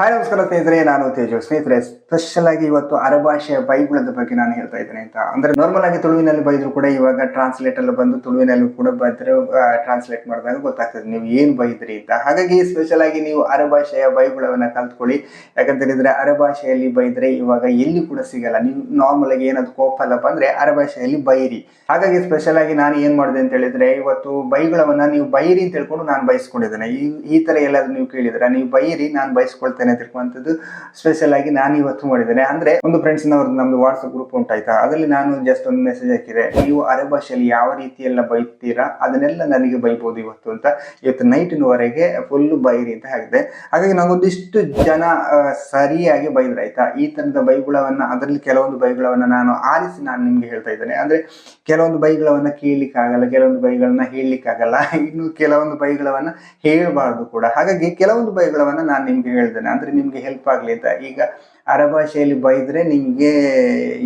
Hi ನಮಸ್ಕಾರ ಸ್ನೇಹಿತರೆ, ನಾನು ತೇಜು. ಸ್ನೇಹಿತರೆ ಸ್ಪೆಷಲ್ ಆಗಿ ಇವತ್ತು ಅರಭಾಷೆಯ ಬೈಗುಳದ ಬಗ್ಗೆ ನಾನು ಹೇಳ್ತಾ ಇದ್ದೇನೆ ಅಂತ. ಅಂದ್ರೆ ನಾರ್ಮಲ್ ಆಗಿ ತುಳುವಿನಲ್ಲಿ ಬೈದ್ರು ಕೂಡ ಇವಾಗ ಟ್ರಾನ್ಸ್ಲೇಟ್ ಅಲ್ಲಿ ಬಂದು ತುಳುವಿನಲ್ಲಿ ಕೂಡ ಬಂದ್ರೆ ಟ್ರಾನ್ಸ್ಲೇಟ್ ಮಾಡಿದಾಗ ಗೊತ್ತಾಗ್ತದೆ ನೀವು ಏನ್ ಬೈದ್ರಿ ಅಂತ. ಹಾಗಾಗಿ ಸ್ಪೆಷಲ್ ಆಗಿ ನೀವು ಅರಭಾಷೆಯ ಬೈಬಿಳವನ್ನ ಕಲ್ತ್ಕೊಳ್ಳಿ. ಯಾಕಂತ ಹೇಳಿದ್ರೆ ಅರಭಾಷೆಯಲ್ಲಿ ಬೈದ್ರೆ ಇವಾಗ ಎಲ್ಲಿ ಕೂಡ ಸಿಗಲ್ಲ. ನೀವು ನಾರ್ಮಲ್ ಆಗಿ ಏನಾದ್ರು ಕೋಪ ಎಲ್ಲ ಬಂದ್ರೆ ಅರಭಾಷೆಯಲ್ಲಿ ಬೈರಿ. ಹಾಗಾಗಿ ಸ್ಪೆಷಲ್ ಆಗಿ ನಾನು ಏನ್ ಮಾಡಿದೆ ಅಂತ ಹೇಳಿದ್ರೆ ಇವತ್ತು ಬೈಗುಳವನ್ನ ನೀವು ಬೈರಿ ಅಂತ ಹೇಳ್ಕೊಂಡು ನಾನು ಬಯಸ್ಕೊಂಡಿದ್ದೇನೆ ಈ ಈ ತರ ಎಲ್ಲಾದ್ರೂ ನೀವು ಕೇಳಿದ್ರೆ ನೀವು ಬೈರಿ, ನಾನು ಬಯಸ್ಕೊಳ್ತೇನೆ ಅಂತ ತಿಳ್ಕೊಂಥದ್ದು ಸ್ಪೆಷಲ್ ಆಗಿ ನಾನು ಇವತ್ತು ಮಾಡಿದ್ದೇನೆ. ಅಂದ್ರೆ ಒಂದು ಫ್ರೆಂಡ್ಸ್ ನವ್ರದ್ದು ನಮ್ದು ವಾಟ್ಸ್ಆಪ್ ಗ್ರೂಪ್ ಉಂಟಾಯ್ತಾ? ಅದರಲ್ಲಿ ನಾನು ಜಸ್ಟ್ ಒಂದು ಮೆಸೇಜ್ ಹಾಕಿದೆ. ನೀವು ಅರೆ ಭಾಷೆಯಲ್ಲಿ ಯಾವ ರೀತಿ ಎಲ್ಲ ಬೈತೀರಾ? ಅದನ್ನೆಲ್ಲ ನನಗೆ ಬೈಬೋದು ಇವತ್ತು ಅಂತ. ಇವತ್ತು ನೈಟ್ನವರೆಗೆ ಫುಲ್ ಬೈರಿ ಅಂತ ಹಾಕಿದೆ ಹಾಗಾಗಿ ನಂಗೊಂದಿಷ್ಟು ಜನ ಸರಿಯಾಗಿ ಬೈದ್ರು ಆಯ್ತಾ? ಈ ತರದ ಬೈಗುಳವನ್ನ, ಅದರಲ್ಲಿ ಕೆಲವೊಂದು ಬೈಗುಳವನ್ನ ನಾನು ಆರಿಸಿ ನಾನು ನಿಮ್ಗೆ ಹೇಳ್ತಾ ಇದ್ದೇನೆ. ಅಂದ್ರೆ ಕೆಲವೊಂದು ಬೈಗಳನ್ನ ಕೇಳಲಿಕ್ಕೆ ಆಗಲ್ಲ ಕೆಲವೊಂದು ಬೈಗಳನ್ನ ಹೇಳಲಿಕ್ಕಾಗಲ್ಲ. ಇನ್ನು ಕೆಲವೊಂದು ಬೈಗಳವನ್ನ ಹೇಳಬಾರ್ದು ಕೂಡ. ಹಾಗಾಗಿ ಕೆಲವೊಂದು ಬೈಗಳವನ್ನ ನಾನು ನಿಮ್ಗೆ ಹೇಳ್ತೇನೆ. ಅಂದ್ರೆ ನಿಮ್ಗೆ ಹೆಲ್ಪ್ ಆಗಲಿ ಅಂತ. ಈಗ ಅರಭಾಷೆಯಲ್ಲಿ ಬೈದ್ರೆ ನಿಮ್ಗೆ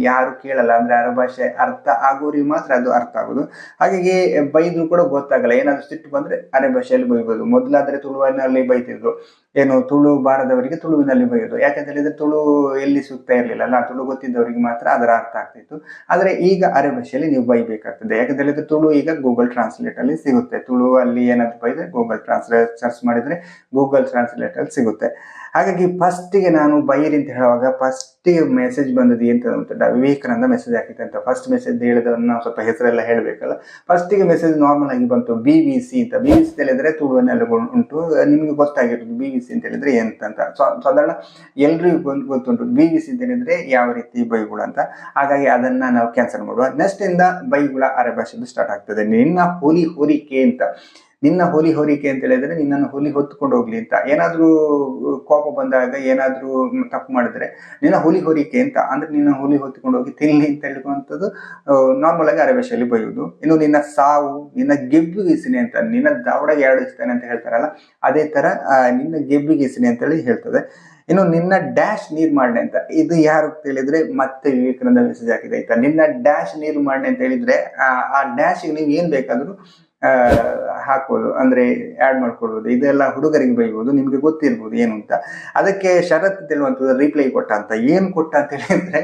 ಯಾರು ಕೇಳಲ್ಲ. ಅಂದ್ರೆ ಅರಭಾಷೆ ಅರ್ಥ ಆಗೋರಿಗೆ ಮಾತ್ರ ಅದು ಅರ್ಥ ಆಗೋದು. ಹಾಗಾಗಿ ಬೈದ್ರು ಕೂಡ ಗೊತ್ತಾಗಲ್ಲ. ಏನಾದ್ರು ಸಿಟ್ಟು ಬಂದ್ರೆ ಅರೆಭಾಷೆಯಲ್ಲಿ ಬೈಬೋದು. ಮೊದಲಾದರೆ ತುಳುವಿನಲ್ಲಿ ಬೈತಿದ್ರು. ಏನು ತುಳು ಬಾರದವರಿಗೆ ತುಳುವಿನಲ್ಲಿ ಬೈಯೋದು. ಯಾಕಂತ ಹೇಳಿದ್ರೆ ತುಳು ಎಲ್ಲಿ ಸಿಗ್ತಾ ಇರ್ಲಿಲ್ಲ ಅಲ್ಲ ತುಳು ಗೊತ್ತಿದ್ದವರಿಗೆ ಮಾತ್ರ ಅದರ ಅರ್ಥ ಆಗ್ತಿತ್ತು ಆದ್ರೆ ಈಗ ಅರೆ ಭಾಷೆಯಲ್ಲಿ ನೀವು ಬೈಬೇಕಾಗ್ತದೆ. ಯಾಕಂತ ಹೇಳಿದ್ರೆ ತುಳು ಈಗ ಗೂಗಲ್ ಟ್ರಾನ್ಸ್ಲೇಟಲ್ಲಿ ಸಿಗುತ್ತೆ. ತುಳು ಅಲ್ಲಿ ಏನಾದ್ರು ಬೈದ್ರೆ ಗೂಗಲ್ ಟ್ರಾನ್ಸ್ಲೇಟ್ ಸರ್ಚ್ ಮಾಡಿದ್ರೆ ಗೂಗಲ್ ಟ್ರಾನ್ಸ್ಲೇಟಲ್ಲಿ ಸಿಗುತ್ತೆ. ಹಾಗಾಗಿ ಫಸ್ಟಿಗೆ ನಾನು ಬೈರಿ ಅಂತ ಹೇಳುವಾಗ ಫಸ್ಟಿಗೆ ಮೆಸೇಜ್ ಬಂದದ್ದು ಏನು ಅಂತ ವಿವೇಕಾನಂದ ಮೆಸೇಜ್ ಹಾಕಿತ್ತು ಅಂತ. ಫಸ್ಟ್ ಮೆಸೇಜ್ ಹೇಳಿದವನ್ನ ನಾವು ಸ್ವಲ್ಪ ಹೆಸರೆಲ್ಲ ಹೇಳಬೇಕಲ್ಲ. ಫಸ್ಟಿಗೆ ಮೆಸೇಜ್ ನಾರ್ಮಲ್ ಆಗಿ ಬಂತು. ಬಿ ವಿ ಸಿ ಅಂತ. ಬಿ ವಿ ಸಿ ಹೇಳಿದ್ರೆ ತುಳುವನ್ನೆಲ್ಲ ಉಂಟು. ನಿಮಗೆ ಗೊತ್ತಾಗಿರೋದು ಬಿ ವಿ ಸಿ ಅಂತ ಹೇಳಿದ್ರೆ ಎಂತ ಅಂತ ಸಾ- ಸಾಧಾರಣ ಎಲ್ರಿಗೂ ಗೊತ್ತು- ಗೊತ್ತುಂಟು. ಬಿ ವಿ ಸಿ ಅಂತ ಹೇಳಿದ್ರೆ ಯಾವ ರೀತಿ ಬೈಗುಳ ಅಂತ. ಹಾಗಾಗಿ ಅದನ್ನ ನಾವು ಕ್ಯಾನ್ಸಲ್ ಮಾಡುವ. ನೆಕ್ಸ್ಟ್ ಇಂದ ಬೈಗುಳ ಅರೆ ಭಾಷೆದು ಸ್ಟಾರ್ಟ್ ಆಗ್ತದೆ. ನಿನ್ನ ಹೋಲಿ ಹೋಲಿಕೆ ಅಂತ. ನಿನ್ನ ಹೋಲಿ ಹೊರಿಕೆ ಅಂತ ಹೇಳಿದ್ರೆ ನಿನ್ನನ್ನು ಹೋಲಿ ಹೊತ್ಕೊಂಡು ಹೋಗ್ಲಿ ಅಂತ. ಏನಾದ್ರೂ ಕೋಪ ಬಂದಾಗ ಏನಾದ್ರೂ ತಪ್ಪು ಮಾಡಿದ್ರೆ ನಿನ್ನ ಹೋಲಿ ಹೊರಿಕೆ ಅಂತ. ಅಂದ್ರೆ ನಿನ್ನ ಹೋಲಿ ಹೊತ್ಕೊಂಡು ಹೋಗಿ ತಿನ್ಲಿ ಅಂತ ಹೇಳುವಂಥದ್ದು ನಾರ್ಮಲ್ ಆಗಿ ಅರೆ ಭಾಷೆಯಲ್ಲಿ ಬೈಯುವುದು ಇನ್ನು ನಿನ್ನ ಸಾವು ನಿನ್ನ ಗೆಬ್ಬಿಗಿಸಿನಿ ಅಂತ ನಿನ್ನ ದಾವಡಗೆ ಎರಡಿಸ್ತಾನೆ ಅಂತ ಹೇಳ್ತಾರಲ್ಲ ಅದೇ ತರ ನಿನ್ನ ಗೆಬ್ಬಿಗಿಸಿನಿ ಅಂತ ಹೇಳಿ ಹೇಳ್ತದೆ. ಇನ್ನು ನಿನ್ನ ಡ್ಯಾಶ್ ನೀರ್ ಮಾಡ್ನೆ ಅಂತ. ಇದು ಯಾರು ಹೇಳಿದ್ರೆ ಮತ್ತೆ ವಿವೇಕಾನಂದ ಮೆಸೇಜ್ ಹಾಕಿದೆ ಆಯ್ತಾ? ನಿನ್ನ ಡ್ಯಾಶ್ ನೀರ್ ಮಾಡ್ನೆ ಅಂತ ಹೇಳಿದ್ರೆ ಆ, ಡ್ಯಾಶ್ ನೀವು ಏನ್ ಬೇಕಾದ್ರೂ ಆ, ಹಾಕ್ಬೋದು ಅಂದ್ರೆ ಆಡ್ ಮಾಡ್ಕೊಳ್ಬೋದು ಇದೆಲ್ಲ ಹುಡುಗರಿಗೆ ಬೈಬೋದು ನಿಮ್ಗೆ ಗೊತ್ತಿರ್ಬೋದು ಏನು ಅಂತ. ಅದಕ್ಕೆ ಶರತ್ ತಿಳುವಂಥದ್ದು ರಿಪ್ಲೈ ಕೊಟ್ಟ ಅಂತ. ಏನು ಕೊಟ್ಟ ಅಂತ ಹೇಳಿದ್ರೆ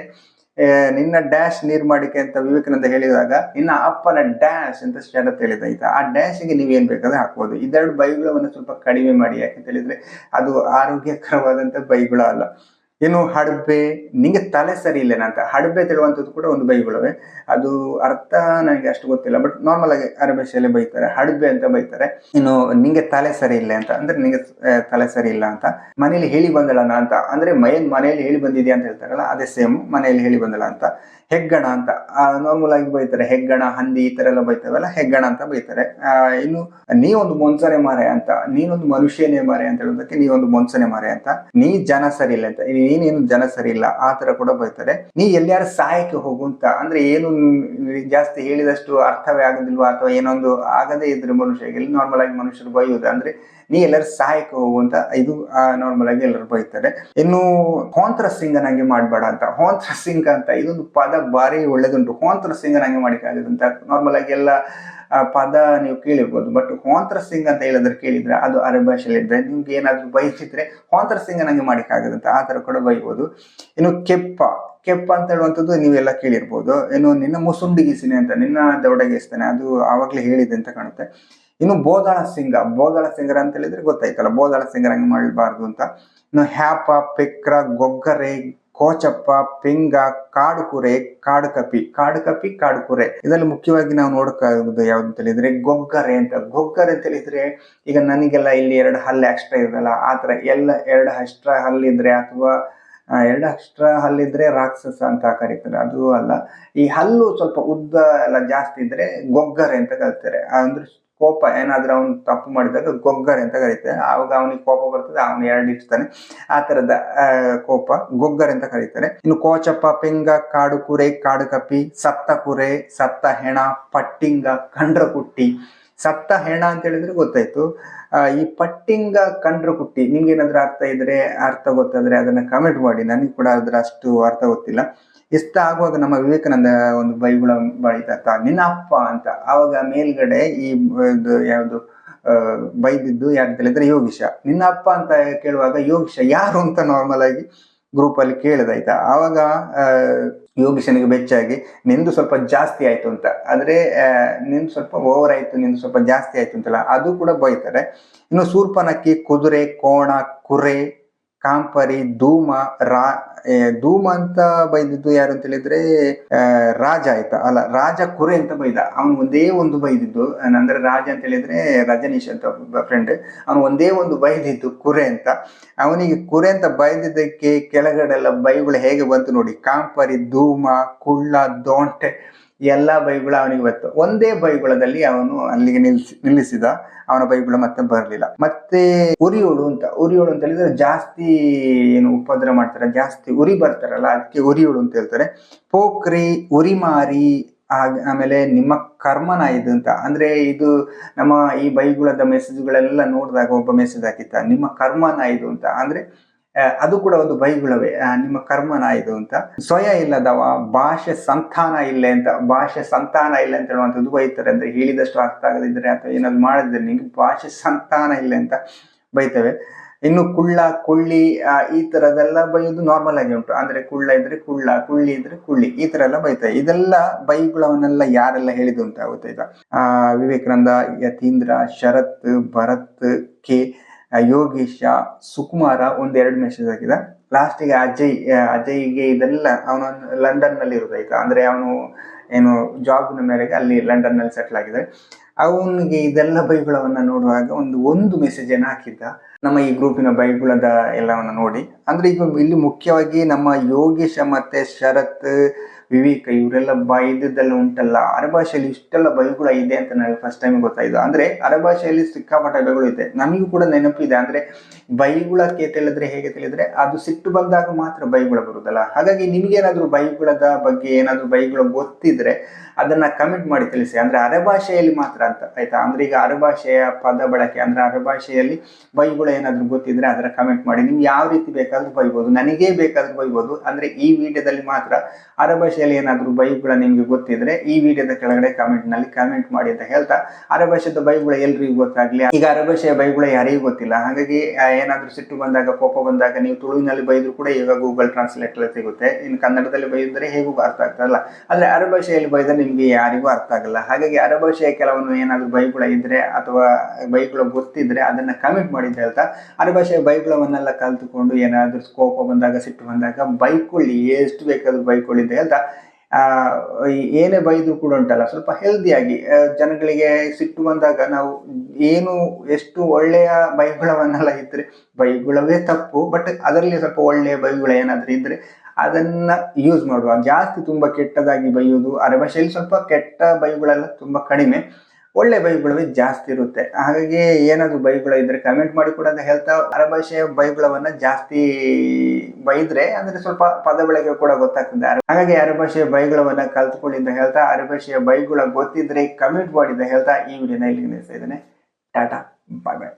ನಿನ್ನ ಡ್ಯಾಶ್ ನೀರ್ ಮಾಡಿಕೆ ಅಂತ ವಿವೇಕಾನಂದ ಹೇಳಿದಾಗ ನಿನ್ನ ಅಪ್ಪನ ಡ್ಯಾಶ್ ಅಂತ ಶರತ್ ಹೇಳಿದ ಆಯ್ತಾ ಆ ಡ್ಯಾಶಿಗೆ ನೀವು ಏನ್ ಬೇಕಾದ್ರೆ ಹಾಕ್ಬೋದು. ಇದೆರಡು ಬೈಗುಳವನ್ನು ಸ್ವಲ್ಪ ಕಡಿಮೆ ಮಾಡಿ. ಯಾಕಂತ ಹೇಳಿದ್ರೆ ಅದು ಆರೋಗ್ಯಕರವಾದಂತ ಬೈಗುಳ ಅಲ್ಲ ಇನ್ನು ಹಡಬೆ? ನಿಂಗೆ ತಲೆ ಸರಿ ಇಲ್ಲ ಅಂತ? ಹಡಬೆ ತಿಳುವಂಥದ್ದು ಕೂಡ ಒಂದು ಬೈಗುಳವೆ. ಅದು ಅರ್ಥ ನನಗೆ ಅಷ್ಟು ಗೊತ್ತಿಲ್ಲ ಬಟ್ ನಾರ್ಮಲ್ ಆಗಿ ಅರಭಾಷೆಯಲ್ಲಿ ಬೈತಾರೆ. ಹಡಬೆ ಅಂತ ಬೈತಾರೆ. ಇನ್ನು ನಿಂಗೆ ತಲೆ ಸರಿ ಇಲ್ಲ ಅಂತ ಅಂದ್ರೆ ನಿಂಗೆ ತಲೆ ಸರಿ ಇಲ್ಲ ಅಂತ. ಮನೇಲಿ ಹೇಳಿ ಬಂದಳನ ಅಂತ. ಅಂದ್ರೆ ಮೈನ್ ಮನೆಯಲ್ಲಿ ಹೇಳಿ ಬಂದಿದ್ಯಾ ಅಂತ ಹೇಳ್ತಾರಲ್ಲ, ಅದೇ ಸೇಮ್ ಮನೆಯಲ್ಲಿ ಹೇಳಿ ಬಂದಳ ಅಂತ. ಹೆಗ್ಗಣ ಅಂತ ನಾರ್ಮಲ್ ಆಗಿ ಬೈತಾರೆ, ಹೆಗ್ಗಣ, ಹಂದಿ ಈ ತರ ಎಲ್ಲ ಬೈತಾವಲ್ಲ, ಹೆಗ್ಗಣ ಅಂತ ಬೈತಾರೆ. ಇನ್ನು ಒಂದು ಮೊನ್ಸನೆ ಮಾರೆ ಅಂತ, ನೀನೊಂದು ಮನುಷ್ಯನೇ ಮಾರೆ ಅಂತ ಹೇಳೋದಕ್ಕೆ ಒಂದು ಮೊನ್ಸನೆ ಮಾರೆ ಅಂತ, ನೀ ಜನ ಸರಿ ಇಲ್ಲ ಅಂತ ನೀನೇನು ಜನ ಸರಿ ಇಲ್ಲ, ಆ ತರ ಕೂಡ ಬೈತಾರೆ. ನೀ ಎಲ್ಲಿಯಾರು ಸಹಾಯಕ್ಕೆ ಹೋಗು ಅಂತ, ಅಂದ್ರೆ ಏನು ಜಾಸ್ತಿ ಹೇಳಿದಷ್ಟು ಅರ್ಥವೇ ಆಗೋದಿಲ್ವಾ ಅಥವಾ ಏನೊಂದು ಆಗದೇ ಇದ್ರೆ ಮನುಷ್ಯಗೆ ನಾರ್ಮಲ್ ಆಗಿ ಮನುಷ್ಯರು ಬೈಯುವುದು ಅಂದ್ರೆ ನೀ ಎಲ್ಲರ ಸಹಾಯಕ್ಕೆ ಹೋಗು ಅಂತ ಇದು ನಾರ್ಮಲ್ ಆಗಿ ಎಲ್ಲರೂ ಬೈತಾರೆ. ಇನ್ನು ಹೋಂತ್ರ ಸಿಂಗನಾಗಿ ಮಾಡಬೇಡ ಅಂತ. ಹೋಂತ್ರ ಸಿಂಗ್ ಅಂತ ಇದೊಂದು ಪದ ಭಾರಿ ಒಳ್ಳೇದುಂಟು. ಹೋಂತ್ರ ಸಿಂಗನಾಗಿ ಮಾಡಿಕಾಗದಂತ ನಾರ್ಮಲ್ ಆಗಿ ಎಲ್ಲ ಪದ ನೀವು ಕೇಳಿರ್ಬೋದು. ಬಟ್ ಹೋಂತ್ರ ಸಿಂಗ್ ಅಂತ ಹೇಳಿದ್ರೆ ಕೇಳಿದ್ರೆ ಅದು ಅರಬ್ ಭಾಷೆಯಲ್ಲಿ ಇದ್ರೆ ನಿಮ್ಗೆ ಏನಾದ್ರು ಬಯಸಿದ್ರೆ ಹೋಂತ್ರ ಸಿಂಗನಾಗಿ ಮಾಡಿಕಾಗದಂತ ಆ ತರ ಕೂಡ ಬೈಬೋದು. ಇನ್ನು ಕೆಪ್ಪ ಕೆಪ್ಪ ಅಂತ ಹೇಳುವಂಥದ್ದು ನೀವೆಲ್ಲ ಕೇಳಿರ್ಬೋದು. ಏನು ನಿನ್ನ ಮುಸುಂಡಿಗಿಸಿನಿ ಅಂತ, ನಿನ್ನ ದೌಡಗಿಸ್ತಾನೆ, ಅದು ಆವಾಗಲೇ ಹೇಳಿದೆ ಅಂತ ಕಾಣುತ್ತೆ. ಇನ್ನು ಬೋದಾಳ ಸಿಂಗ ಬೋದಾಳ ಸಿಂಗರ ಅಂತ ಹೇಳಿದ್ರೆ ಗೊತ್ತಾಯ್ತಲ್ಲ ಬೋದಾಳ ಸಿಂಗರ ಹಂಗೆ ಮಾಡಬಾರ್ದು ಅಂತ. ಇನ್ನು ಹ್ಯಾಪ, ಪೆಕ್ರ, ಗೊಗ್ಗರೆ, ಕೋಚಪ್ಪ, ಪಿಂಗ ಕಾಡು ಕುರೆ ಕಾಡು ಕಪಿ ಕಾಡು ಕಪಿ ಕಾಡು ಕುರೆ ಇದರಲ್ಲಿ ಮುಖ್ಯವಾಗಿ ನಾವು ನೋಡಕ್ಕಾಗುದು ಯಾವ್ದು ಅಂತ ಹೇಳಿದ್ರೆ ಗೊಗ್ಗರೆ ಅಂತ. ಗೊಗ್ಗರೆ ಅಂತ ಹೇಳಿದ್ರೆ ಈಗ ನನಗೆಲ್ಲ ಇಲ್ಲಿ ಎರಡು ಹಲ್ಲು ಎಕ್ಸ್ಟ್ರಾ ಇರಲ್ಲ ಆತರ ತರ ಎಲ್ಲ ಎರಡು ಎಕ್ಸ್ಟ್ರಾ ಹಲ್ಲಿದ್ರೆ ಅಥವಾ ಎರಡು ಎಕ್ಸ್ಟ್ರಾ ಹಲ್ಲಿದ್ರೆ ರಾಕ್ಷಸ ಅಂತ ಕರೀತಾರೆ. ಅದು ಅಲ್ಲ. ಈ ಹಲ್ಲು ಸ್ವಲ್ಪ ಉದ್ದ ಎಲ್ಲ ಜಾಸ್ತಿ ಇದ್ರೆ ಗೊಗ್ಗರೆ ಅಂತ ಕರೀತಾರೆ. ಅಂದ್ರೆ ಕೋಪ ಏನಾದ್ರೂ ಅವ್ನು ತಪ್ಪು ಮಾಡಿದಾಗ ಗೊಗ್ಗರೆ ಅಂತ ಕರೀತಾರೆ. ಆವಾಗ ಅವನಿಗೆ ಕೋಪ ಬರ್ತದೆ, ಅವನು ಎರಡು ಇರ್ತಾನೆ ಆ ತರದ ಕೋಪ ಗೊಗ್ಗರ್ ಅಂತ ಕರೀತಾರೆ. ಇನ್ನು ಕೋಚಪ್ಪ, ಪೆಂಗ, ಕಾಡು ಕುರೆ, ಕಾಡು ಕಪ್ಪಿ ಸತ್ತ ಕುರೆ ಸತ್ತ ಹೆಣ, ಪಟ್ಟಿಂಗ, ಕಂಡ್ರ ಕುಟ್ಟಿ. ಸತ್ತ ಹೆಣ ಅಂತ ಹೇಳಿದ್ರೆ ಗೊತ್ತಾಯ್ತು. ಈ ಪಟ್ಟಿಂಗ, ಕಂಡ್ರ ಕುಟ್ಟಿ ನಿಮ್ಗೆ ಏನಾದ್ರೂ ಅರ್ಥ ಇದ್ರೆ, ಅರ್ಥ ಗೊತ್ತಾದ್ರೆ ಅದನ್ನ ಕಮೆಂಟ್ ಮಾಡಿ. ನನಗೆ ಕೂಡ ಅದ್ರ ಅಷ್ಟು ಅರ್ಥ ಗೊತ್ತಿಲ್ಲ. ಇಷ್ಟ ಆಗುವಾಗ ನಮ್ಮ ವಿವೇಕಾನಂದ ಒಂದು ಬೈಗುಳ ಬಳಿತ ನಿನ್ನ ಅಪ್ಪ ಅಂತ. ಆವಾಗ ಮೇಲ್ಗಡೆ ಈ ಯಾವುದು ಬೈದಿದ್ದು ಯಾರು ಹೇಳಿದ್ರೆ ಯೋಗೀಶ. ನಿನ್ನ ಅಪ್ಪ ಅಂತ ಕೇಳುವಾಗ ಯೋಗೀಶ ಯಾರು ಅಂತ ನಾರ್ಮಲ್ ಆಗಿ ಗ್ರೂಪ್ ಅಲ್ಲಿ ಕೇಳಿದಾಯ್ತಾ? ಆವಾಗ ಯೋಗಿಶನಿಗೆ ಬೆಚ್ಚಾಗಿ, ನಿಂದು ಸ್ವಲ್ಪ ಜಾಸ್ತಿ ಆಯ್ತು ಅಂತ. ಆದ್ರೆ ನಿಂದು ಸ್ವಲ್ಪ ಓವರ್ ಆಯ್ತು, ನಿಂದು ಸ್ವಲ್ಪ ಜಾಸ್ತಿ ಆಯ್ತು ಅಂತಲ್ಲ. ಅದು ಕೂಡ ಬೈತಾರೆ. ಇನ್ನು ಸೂರ್ಪನಕ್ಕಿ ಕುದುರೆ, ಕೋಣ, ಕುರೆ ಕಾಂಪರಿ, ಧೂಮ, ರಾ ಧೂಮ ಅಂತ ಬೈದಿದ್ದು ಯಾರು ಅಂತ ಹೇಳಿದ್ರೆ ರಾಜ ಆಯ್ತಾ. ಅಲ್ಲ, ರಾಜ ಕುರೆ ಅಂತ ಬೈದ. ಅವನು ಒಂದೇ ಒಂದು ಬೈದಿದ್ದು. ಅಂದ್ರೆ ರಾಜ ಅಂತ ಹೇಳಿದ್ರೆ ರಜನೀಶ್ ಅಂತ ಫ್ರೆಂಡ್ ಅವನು ಒಂದೇ ಒಂದು ಬೈದಿದ್ದು ಕುರೆ ಅಂತ. ಅವನಿಗೆ ಕುರೆ ಅಂತ ಬೈದಿದ್ದಕ್ಕೆ ಕೆಳಗಡೆಲ್ಲ ಬೈಗಳು ಹೇಗೆ ಬಂತು ನೋಡಿ. ಕಾಂಪರಿ, ಧೂಮ, ಕುಳ್ಳ, ದೋಂಟೆ. ಎಲ್ಲ ಬೈಗುಳ ಅವನಿಗೆ ಬತ್ತು ಒಂದೇ ಬೈಗುಳದಲ್ಲಿ ಅವನು ಅಲ್ಲಿಗೆ ನಿಲ್ಲಿಸಿ ನಿಲ್ಲಿಸಿದ, ಅವನ ಬೈಗುಳ ಮತ್ತೆ ಬರಲಿಲ್ಲ. ಮತ್ತೆ ಉರಿಯೋಳು ಅಂತ ಉರಿಯೋಳು ಅಂತ ಹೇಳಿದ್ರೆ ಜಾಸ್ತಿ ಏನು ಉಪದ್ರ ಮಾಡ್ತಾರೆ, ಜಾಸ್ತಿ ಉರಿ ಬರ್ತಾರಲ್ಲ, ಅದಕ್ಕೆ ಉರಿಯೋಳು ಅಂತ ಹೇಳ್ತಾರೆ. ಪೋಕ್ರಿ ಉರಿಮಾರಿ ಹಾಗೆ ಆಮೇಲೆ ನಿಮ್ಮ ಕರ್ಮನ ಇದು ಅಂತ. ಅಂದ್ರೆ ಇದು ನಮ್ಮ ಈ ಬೈಗುಳದ ಮೆಸೇಜ್ಗಳೆಲ್ಲ ನೋಡಿದಾಗ ಒಬ್ಬ ಮೆಸೇಜ್ ಹಾಕಿತ್ತ ನಿಮ್ಮ ಕರ್ಮನ ಇದು ಅಂತ. ಅಂದ್ರೆ ಅದು ಕೂಡ ಒಂದು ಬೈಗುಳವೇ. ನಿಮ್ಮ ಕರ್ಮನ ಇದು ಅಂತ. ಸ್ವಯ ಇಲ್ಲದವ, ಭಾಷೆ ಸಂತಾನ ಇಲ್ಲ ಅಂತ, ಭಾಷೆ ಸಂತಾನ ಇಲ್ಲ ಅಂತ ಹೇಳುವಂಥದ್ದು ಬೈತಾರೆ ಅಂದ್ರೆ ಹೇಳಿದಷ್ಟು ಅರ್ಥ ಆಗದಿದ್ರೆ ಅಥವಾ ಏನಾದ್ರು ಮಾಡಿದ್ರೆ ನಿಮಗೆ ಭಾಷೆ ಸಂತಾನ ಇಲ್ಲ ಅಂತ ಬೈತವೆ. ಇನ್ನು ಕುಳ್ಳ, ಕುಳ್ಳಿ ಈ ತರದೆಲ್ಲ ಬೈಯೋದು ನಾರ್ಮಲ್ ಆಗಿ ಉಂಟು. ಅಂದ್ರೆ ಕುಳ್ಳ ಇದ್ರೆ ಕುಳ್ಳ, ಕುಳ್ಳಿ ಇದ್ರೆ ಕುಳ್ಳಿ, ಈ ತರ ಎಲ್ಲ ಬೈತಾರೆ. ಇದೆಲ್ಲ ಬೈಗುಳವನ್ನೆಲ್ಲ ಯಾರೆಲ್ಲ ಹೇಳಿದ್ದು ಅಂತ ಆಗುತ್ತೆ ಆ, ವಿವೇಕಾನಂದ, ಯತೀಂದ್ರ, ಶರತ್, ಭರತ್, ಕೆ. ಯೋಗೀಶ, ಸುಕುಮಾರ ಒಂದೆರಡು ಮೆಸೇಜ್ ಹಾಕಿದ. ಲಾಸ್ಟಿಗೆ ಅಜಯ್ ಅಜಯ್ಗೆ ಇದೆಲ್ಲ ಅವನು ಲಂಡನ್ನಲ್ಲಿ ಅಂದರೆ ಅಂದ್ರೆ ಅವನು ಏನು ಜಾಬ್ನ ಮೇರೆಗೆ ಅಲ್ಲಿ ಲಂಡನ್ನಲ್ಲಿ ಸೆಟ್ಲ್ ಆಗಿದೆ ಅವನಿಗೆ ಇದೆಲ್ಲ ಬೈಗುಳವನ್ನ ನೋಡುವಾಗ ಒಂದು ಒಂದು ಮೆಸೇಜ್ ಏನ ಹಾಕಿದ್ದ. ನಮ್ಮ ಈ ಗ್ರೂಪಿನ ಬೈಗುಳದ ಎಲ್ಲವನ್ನ ನೋಡಿ. ಅಂದ್ರೆ ಈಗ ಇಲ್ಲಿ ಮುಖ್ಯವಾಗಿ ನಮ್ಮ ಯೋಗೀಶ ಮತ್ತೆ ಶರತ್ ವಿವೇಕ, ಇವರೆಲ್ಲ ಬೈದದ್ದೆಲ್ಲ ಉಂಟಲ್ಲ. ಅರಭಾಷೆಯಲ್ಲಿ ಇಷ್ಟೆಲ್ಲ ಕೂಡ ಇದೆ ಅಂತ ನನಗೆ ಫಸ್ಟ್ ಟೈಮ್ ಗೊತ್ತಾಯ್ತು. ಅಂದ್ರೆ ಅರಭಾಷೆಯಲ್ಲಿ ಸಿಕ್ಕಾಪಟ್ಟೆ ಬೈಗಳು ಇದೆ. ನಮಗೂ ಕೂಡ ನೆನಪಿದೆ ಅಂದ್ರೆ ಬೈಗುಳಕ್ಕೆ ತಿಳಿದ್ರೆ ಹೇಗೆ ತಿಳಿದ್ರೆ ಅದು ಸಿಟ್ಟು ಬಂದಾಗ ಮಾತ್ರ ಬೈಗುಳ ಬರುದಲ್ಲ ಹಾಗಾಗಿ ನಿಮ್ಗೇನಾದ್ರೂ ಬೈಗುಳದ ಬಗ್ಗೆ ಏನಾದ್ರೂ ಬೈಗುಳ ಗೊತ್ತಿದ್ರೆ ಅದನ್ನ ಕಮೆಂಟ್ ಮಾಡಿ ತಿಳಿಸಿ. ಅಂದ್ರೆ ಅರಭಾಷೆಯಲ್ಲಿ ಮಾತ್ರ ಅಂತ ಆಯ್ತಾ? ಅಂದ್ರೆ ಈಗ ಅರಭಾಷೆಯ ಪದ ಬಳಕೆ, ಅಂದ್ರೆ ಅರಭಾಷೆಯಲ್ಲಿ ಬೈಗುಳ ಏನಾದ್ರೂ ಗೊತ್ತಿದ್ರೆ ಅದರ ಕಮೆಂಟ್ ಮಾಡಿ. ನೀವು ಯಾವ ರೀತಿ ಬೇಕಾದ್ರೂ ಬೈಬೋದು. ನನಗೆ ಬೇಕಾದ್ರೂ ಬೈಬೋದು. ಅಂದ್ರೆ ಈ ವಿಡಿಯೋದಲ್ಲಿ ಮಾತ್ರ ಅರಭಾಷೆಯಲ್ಲಿ ಏನಾದರೂ ಬೈಕ್ಗಳ ನಿಮಗೆ ಗೊತ್ತಿದ್ರೆ ಈ ವಿಡಿಯೋದ ಕೆಳಗಡೆ ಕಾಮೆಂಟ್ನಲ್ಲಿ ಕಾಮೆಂಟ್ ಮಾಡಿ ಅಂತ ಹೇಳ್ತಾ. ಅರಭಾಷೆದ ಬೈಗುಳ ಎಲ್ರಿಗೂ ಗೊತ್ತಾಗ್ಲಿ. ಈಗ ಅರಭಾಷೆಯ ಬೈಗುಳ ಯಾರಿಗೂ ಗೊತ್ತಿಲ್ಲ. ಹಾಗಾಗಿ ಏನಾದರೂ ಸಿಟ್ಟು ಬಂದಾಗ, ಕೋಪ ಬಂದಾಗ ನೀವು ತುಳುವಿನಲ್ಲಿ ಬೈದ್ರು ಕೂಡ ಈಗ ಗೂಗಲ್ ಟ್ರಾನ್ಸ್ಲೇಟ್ ಸಿಗುತ್ತೆ. ಇನ್ನು ಕನ್ನಡದಲ್ಲಿ ಬೈದ್ರೆ ಹೇಗೂ ಅರ್ಥ ಆಗ್ತದಲ್ಲ ಆದ್ರೆ ಅರಭಾಷೆಯಲ್ಲಿ ಬೈದ್ರೆ ನಿಮಗೆ ಯಾರಿಗೂ ಅರ್ಥ ಆಗಲ್ಲ. ಹಾಗಾಗಿ ಅರಭಾಷೆಯ ಕೆಲವೊಂದು ಏನಾದರೂ ಬೈಗುಳ ಇದ್ರೆ ಅಥವಾ ಬೈಕ್ಗಳು ಗೊತ್ತಿದ್ರೆ ಅದನ್ನ ಕಮೆಂಟ್ ಮಾಡಿ ಅಂತ ಹೇಳ್ತಾ. ಅರಭಾಷೆಯ ಬೈಕ್ಗಳವನ್ನೆಲ್ಲ ಕಲ್ತುಕೊಂಡು ಏನಾದರೂ ಕೋಪ ಬಂದಾಗ, ಸಿಟ್ಟು ಬಂದಾಗ ಬೈಕೊಳ್ಳಿ. ಎಷ್ಟು ಬೇಕಾದ್ರೂ ಬೈಕೊಳ್ಳಿ ಅಂತ ಹೇಳ್ತಾ. ಏನೇ ಬೈದ್ರು ಕೂಡ ಉಂಟಲ್ಲ, ಸ್ವಲ್ಪ ಹೆಲ್ದಿಯಾಗಿ ಜನಗಳಿಗೆ ಸಿಟ್ಟು ಬಂದಾಗ ನಾವು ಏನು ಎಷ್ಟು ಒಳ್ಳೆಯ ಬೈಗುಳವನ್ನೆಲ್ಲ ಇದ್ರೆ, ಬೈಗುಳವೇ ತಪ್ಪು ಬಟ್ ಅದರಲ್ಲಿ ಸ್ವಲ್ಪ ಒಳ್ಳೆಯ ಬೈಗುಳ ಏನಾದ್ರೂ ಇದ್ರೆ ಅದನ್ನ ಯೂಸ್ ಮಾಡುವ. ಜಾಸ್ತಿ ತುಂಬಾ ಕೆಟ್ಟದಾಗಿ ಬೈಯೋದು ಅರಭಾಷೆಯಲ್ಲಿ ಸ್ವಲ್ಪ ಕೆಟ್ಟ ಬೈಗುಳೆಲ್ಲ ತುಂಬಾ ಕಡಿಮೆ. ಒಳ್ಳೆ ಬೈಗುಳವೇ ಜಾಸ್ತಿ ಇರುತ್ತೆ. ಹಾಗಾಗಿ ಏನಾದರೂ ಬೈಗುಳ ಇದ್ರೆ ಕಮೆಂಟ್ ಮಾಡಿ ಕೂಡ ಅಂತ ಹೇಳ್ತಾ ಅರಭಾಷೆಯ ಬೈಗುಳವನ್ನ ಜಾಸ್ತಿ ಬೈದ್ರೆ ಅಂದ್ರೆ ಸ್ವಲ್ಪ ಪದ ಬಳಕೆ ಕೂಡ ಗೊತ್ತಾಗ್ತದೆ. ಹಾಗಾಗಿ ಅರಭಾಷೆಯ ಬೈಗುಳವನ್ನ ಕಲ್ತ್ಕೊಳ್ಳಿ ಅಂತ ಹೇಳ್ತಾ ಅರಭಾಷೆಯ ಬೈಗುಳ ಗೊತ್ತಿದ್ರೆ ಕಮೆಂಟ್ ಅಂತ ಹೇಳ್ತಾ ಈ ವಿಡಿಯೋನ ಇಲ್ಲಿ ನಿಲ್ಲಿಸ್ತಾ ಇದ್ದೇನೆ. ಟಾಟಾ ಬಾಯ್ ಬಾಯ್